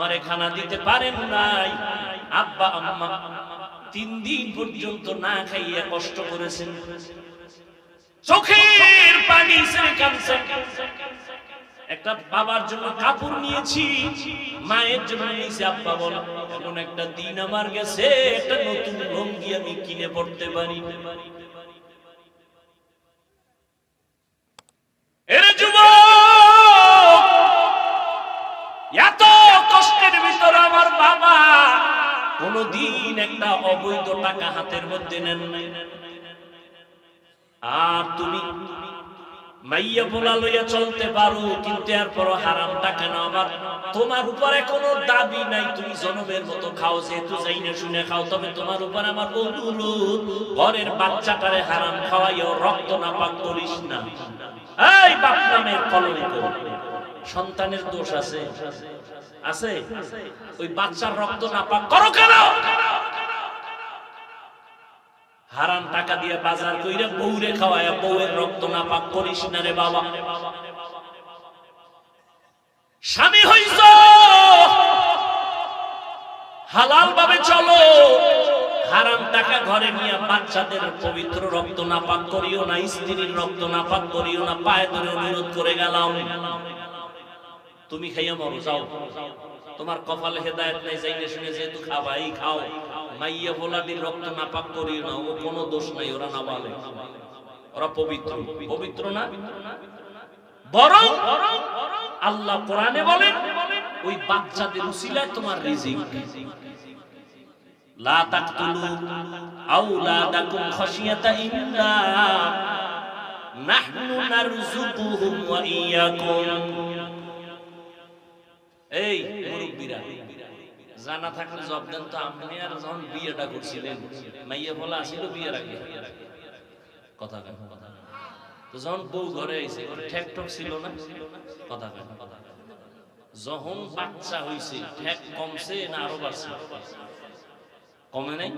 আমারে খানা দিতে পারেন নাই। আব্বা, আম্মা তিন দিন পর্যন্ত না খাইয়া কষ্ট করেছেন। চোখের পানি একটা বাবার জন্য কাপড় নিয়েছি, মায়ের জন্য আব্বা বল এখন একটা দিন আমার গেছে, একটা নতুন লঙ্গি আমি কিনে পড়তে পারি এরে যুবক এত কষ্টের ভিতরে আমার বাবা কোনদিন একটা অবৈধ টাকা হাতের মধ্যে নেন আর তুমি মাইয়া বলা লইয়া চলতে পারো, কিন্তু এরপর হারাম টাকা না আমার তোমার উপরে কোনো দাবি নাই, তুমি জনমের মতো খাও, যেহেতু যাই না শুনে খাও, তবে তোমার উপর আমার অনুরোধ, ঘরের বাচ্চাটারে হারাম খাওয়াইও, রক্ত না পাক করিস না। এই বাপ নামের কলঙ্ক সন্তানের দোষ আছে। আছে? ওই বাচ্চার রক্ত না পাক করো কেন? হারাম টাকা দিয়ে বাজার কইরে বউরে খাওয়ায় বউয়ের রক্ত না পাক করিস না রে বাবা। স্বামী হইছ। হালাল ভাবে চলো। হারাম টাকা ঘরে নিয়ে বাচ্চাদের পবিত্র রক্ত না পাক করিও না, স্ত্রীর রক্ত না পাক করিও না, পায়ে ধরে অনুরোধ করে গেলাম। তুমি খাইয়া মরো, যাও। তোমার কপালে হেদায়েত নাই যাইলে শুনে যেহেতু খাবাই খাও। মাইয়া ভোলাটির রক্ত নাপাক করিও না, ও কোনো দোষ নাই, ওরা না বলে ওরা পবিত্র। পবিত্র না? বরং আল্লাহ কোরআনে বলেন, ওই বাচ্চাদের উসিলায় তোমার রিজিক। লা তাকতুলু আওলাদাকুম খাশিয়াতা ইমলাক নাহনু নারযুকুহুম ওয়া ইয়াকুম। এই মুরব্বীরা, জানা থাকলে জব দেন তো আপনি আর যখন বিয়েটা করছিলেন, মাইয়া বলা আসিল বিয়ের আগে। কথা কেন তো যখন বউ ঘরে আইছে ঠেক ঠক ছিল না? কথা কেন। যখন বাচ্চা হইছে, ঠেক কমছে না আরও বাড়ছে? কমে নাই?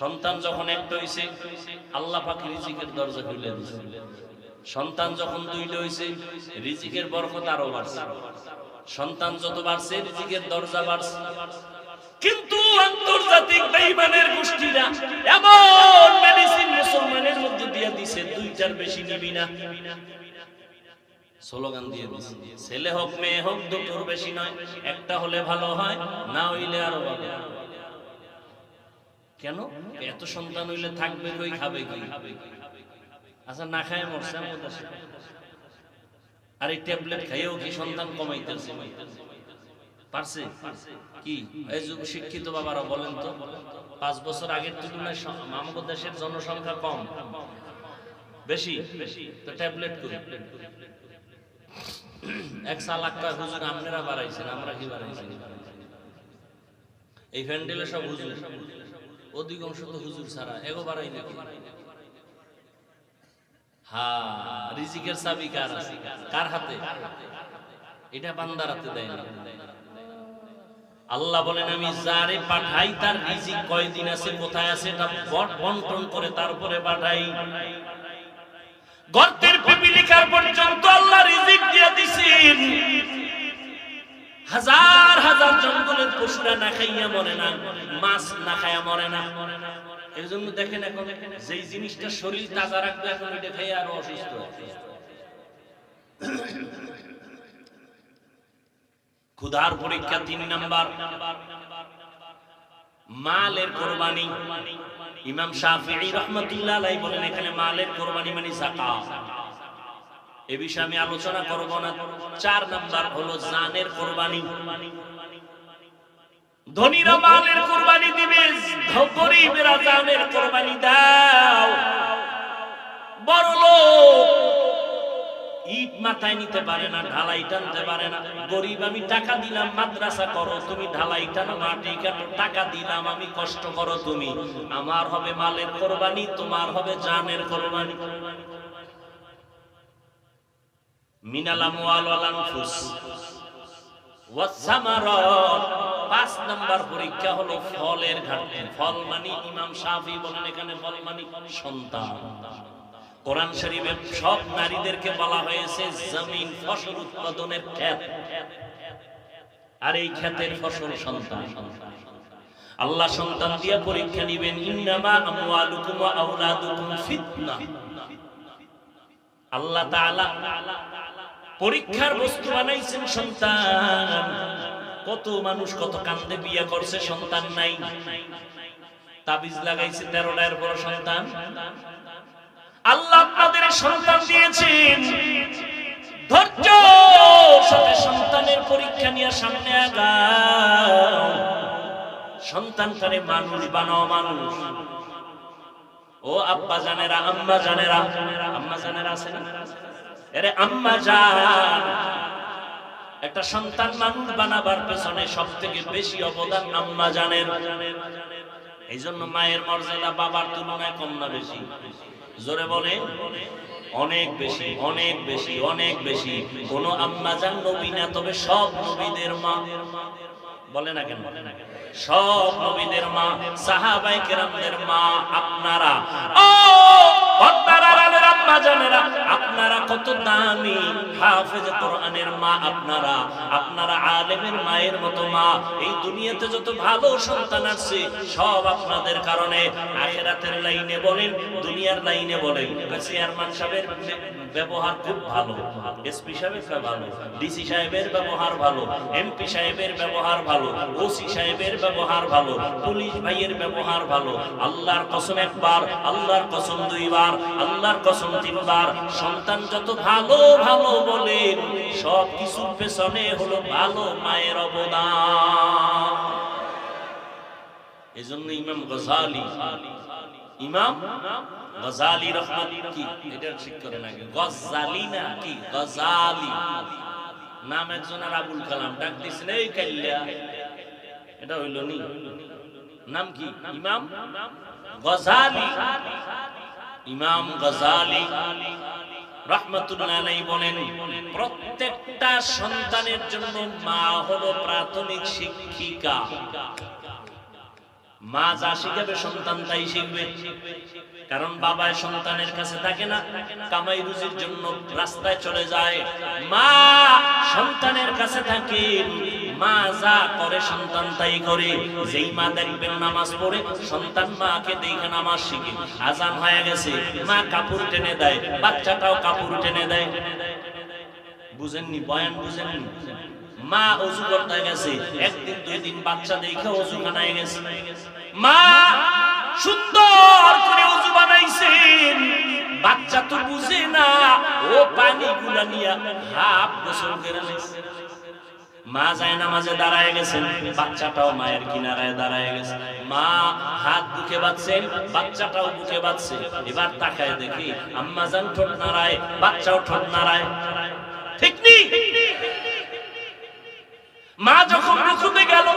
সন্তান যখন একটা হইছে, আল্লাহ পাক রিজিকের দরজা খুলে দিছে। সন্তান যখন দুইটা হইছে, রিজিকের বরকত আরও বাড়ছে। সন্তান যত বাড়ছে, রিজিকের দরজা বাড়ছে। কিন্তু আন্তর্জাতিক বেঈমানের গোষ্ঠীরা এমন মেডিসিন মুসলমানের মধ্যে দিয়ে দিছে, দুইটার বেশি নিবি না। স্লোগান দিয়ে দিছে, ছেলে হোক, মেয়ে হোক, দুটোর বেশি নয়, একটা হলে ভালো হয়, না হইলে আরও ভালো কেন? এত সন্তান হইলে থাকবে কই খাবে কি আচ্ছা না খায় মরছে আর এই ট্যাবলেট খাইয়েও কি সন্তান কমাইতেছে? পারছে? কি? এই যুগ শিক্ষিত বাবারা বলেন তো পাঁচ বছর আগের তুলনায় আমাদের দেশের জনসংখ্যা কম। বেশি? তো ট্যাবলেট করি এক সালাক কয় হুজুর আপনারা বাড়াইছেন আমরা কি বাড়াইছি? এই ফ্যান্ডেলে সব হুজুর। অধিকাংশ তো হুজুর ছাড়া নাকি? হ্যাঁ রিজিকের চাবি কার আছে? কার হাতে? এটা বান্দার হাতে দেয় না। আল্লাহ বলেন আমি যারে পাঠাই তার রিজিক কয়দিন আছে কোথায় আছে এটা বন্টন করে তারপরে পাঠাই। গর্তের পিপিলিকার পর্যন্ত আল্লাহ রিজিক দিয়ে দিছেন। হাজার হাজার জঙ্গলের পশুরা না খাইয়া মরে না, মাছ না খাইয়া মরে না। এই জন্য দেখেন এখন যেই জিনিসটা শরীর তাজা রাখবে, এখন ওইটা খেয়ে আরও অসুস্থ ক্ষুধার পরীক্ষা তিন নাম্বার। মালের কোরবানি। ইমাম শাফিঈ রাহমাতুল্লাহ আলাইহি বলেন, এখানে মালের কোরবানি মানে যাকাত। এ বিষয়ে আমি আলোচনা করব না। চার নাম্বার হলো জানের কোরবানি। ধনীরা মালের কোরবানি দিবে গরিবেরা জানের কোরবানি দাও। বড় লোক ইট মাথায় নিতে পারে না, ঢালাই টানতে পারে না। গরিব, আমি টাকা দিলাম, মাদ্রাসা করো, তুমি ঢালাই টানো, মাটি কাটো, টাকা দিলাম, আমি কষ্ট করো তুমি। আমার হবে মালের কোরবানি, তোমার হবে জানের কোরবানি। মিনালাম ওয়াল ওয়াল আনফুস। পাঁচ নাম্বার পরীক্ষা হলো ফলের ঘাটতি। ফল মানি ইমাম শাফি বলেন এখানে, ফল মানে সন্তান। কোরআন শরীফে সব নারীদেরকে বলা হয়েছে জমিন ফসল উৎপাদনের ক্ষেত। আর এই ক্ষেতের ফসল সন্তান। আল্লাহ সন্তান দিয়ে পরীক্ষা নিবেন, ইন্নামা আমওয়ালুকুম ওয়া ফিতনা। আল্লাহ তাআলা পরীক্ষার বস্তু বানাইছেন সন্তান। কত মানুষ কত কান্দে বিয়ে করছে, সন্তান নাই। তাবিজ লাগাইছে তেরোটার বড় সন্তান। আল্লাহ আপনাদের সন্তান দিয়েছেন। ধৈর্য সাথে সন্তানের পরীক্ষা নিয়ে সামনে আগাও। মানুষ বানাও মানুষ। ও আব্বা জানেরা, আম্মা জানেরা আম্মা জানেরা আছে না আম্মা জান। একটা সন্তান মানুষ বানাবার পেছনে সব থেকে বেশি অবদান আম্মা জানের। এই জন্য মায়ের মর্যাদা বাবার তুলনায় কম না বেশি। জোরে বলে, অনেক বেশি অনেক বেশি অনেক বেশি। কোন আম্মা জান নবী না, তবে সব নবীদের মা। বলে না কেন? সব নবীদের মা সাহাবাই কেরামদের মা, আপনারা। দুনিয়ার লাইনে বলেন। চেয়ারম্যান সাহেবের ব্যবহার খুব ভালো, এসপি সাহেবের ভালো, ডিসি সাহেবের ব্যবহার ভালো, এমপি সাহেবের ব্যবহার ভালো, ওসি সাহেবের ব্যবহার ভালো, পুলিশ ভাইয়ের ব্যবহার ভালো। আল্লাহর কসম একবার, আল্লাহর কসম দুইবার, আল্লাহর কসম তিনবার সন্তান যত ভালো ভালো বলেন সব কিছুর পেছনে হলো ভালো মায়ের অবদান। এজন্য ইমাম গজালি ইমাম গজালি রহমান কি? এটা ঠিক করে নাকি গজালি না কি? গজালি। নাম একজনের আবুল কালাম, ডাক দিছেন এই কাল্লা এটা হইল নি। নাম কি? ইমাম গজালি। ইমাম গজালি রহমতুল্লাহ বলেন, প্রত্যেকটা সন্তানের জন্য মা হলো প্রাথমিক শিক্ষিকা। মা যা শিখাবে সন্তান তাই শিখবে। কারণ বাবা সন্তানের কাছে থাকে না, কামাই রুজির জন্য রাস্তায় চলে যায়। মা সন্তানের কাছে থাকে মা যা করে সন্তান তাই করে। যেই মা দেখবেন নামাজ পড়ে, সন্তান মাকে দেখে নামাজ শিখে। আজান হয়ে গেছে, মা কাপড় টেনে দেয়, বাচ্চাটাও কাপড় টেনে দেয়। বুঝেননি? বয়ান বুঝেননি? মা অজু করতে গেছে, একদিন দুই দিন বাচ্চা দেখে অজু খানায় গেছে। মা সুন্দর করে অজু বানাইছেন। বাচ্চা তো বুঝে না, ও পানি গুলা নিয়ে হাফ গোসল করে মা যায় নামাজে দাঁড়ায় গেছেন, বাচ্চাটাও মায়ের কিনারায় দাঁড়ায় গেছে। মা হাত বুকে বাঁধছেন, বাচ্চাটাও বুকে বাঁধছে। এবার তাকায় দেখি আম্মা যান ঠোঁট নাড়ায়, বাচ্চাও ঠোঁট নাড়ায়। ঠিক নেই মা যখন রুকুতে গেল,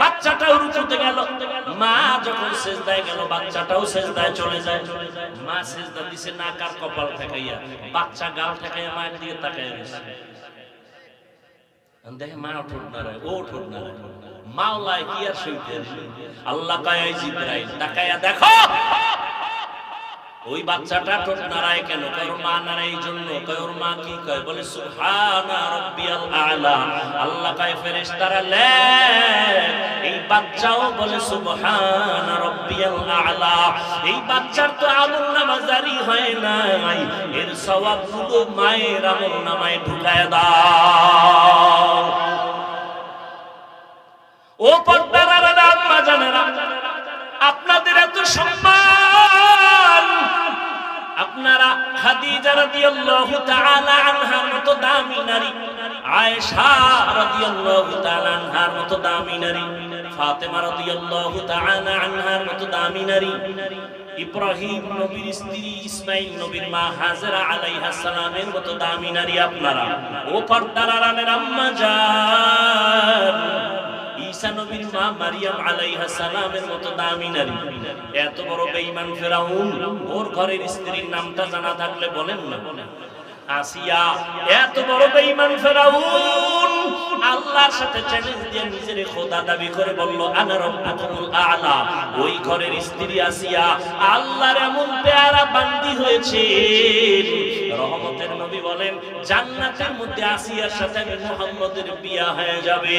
বাচ্চাটাও রুকুতে গেল। মা যখন সেজদায় গেল, বাচ্চাটাও সেজদায় চলে যায়। মা সেজদা দিছে নাকার কপাল ঠেকাইয়া, বাচ্চা গাল ঠেকাইয়া মায়ের দিকে তাকাইয়া গেছে দেখে মা ঠোঁট নাড়ায় ও ঠোঁট নাড়ায় মাওলায় কি আর সইতে আল্লাহ কায়াই জিব্রাইল, তাকায়া দেখো! ওই বাচ্চাটা ঠোঁট নাড়ায় কেন? কয় মা নাড়ায় এই জন্য। কয় মা কি কয়? বলে, সুবহানা রাব্বিয়াল আলা। আল্লাহ কয়, ফেরেশতারা লে এই বাচ্চাও বলে, সুবহানা রাব্বিয়াল আলা। এই বাচ্চার তো আমল নামা জারি হয় নাই। এর সওয়াবগুলো মায়ের আমল নামায় ঢুকায় দাও। ও পর্দার আম্মা জানেরা, আপনাদের এত সম্মান খাদিজা রাদিয়াল্লাহু তাআলা আনহার মতো দামি নারী, আয়েশা রাদিয়াল্লাহু তাআলা আনহার মতো দামি নারী, ফাতেমা রাদিয়াল্লাহু তাআলা আনহার মতো দামি নারী, ইব্রাহিম নবীর স্ত্রী ইসমাইল নবীর মা হাজরা আলাইহা সালামের মতো দামি নারী আপনারা। ও পর্দার আড়ালের আম্মা জান। ঈসা নবীর মা মারিয়াম আলাইহা সালামের মতো দামি নারী। এত বড় বেঈমান ফেরাউন, ওর ঘরের স্ত্রীর নামটা জানা থাকলে বলেন না। আসিয়া, এত বড় বেঈমান ফেরাউন আল্লাহর সাথে চ্যালেঞ্জ দিয়ে নিজের খোদা দাবি করে বলল, আনা রব্বুকুমুল আ'লা। ওই ঘরের স্ত্রী আসিয়া আল্লাহর এমন পেয়ারা বান্দি হয়েছে। রহমতের নবী বলেন, জান্নাতের মধ্যে আসিয়ার সাথে আমি মুহাম্মদের বিয়া হয়ে যাবে।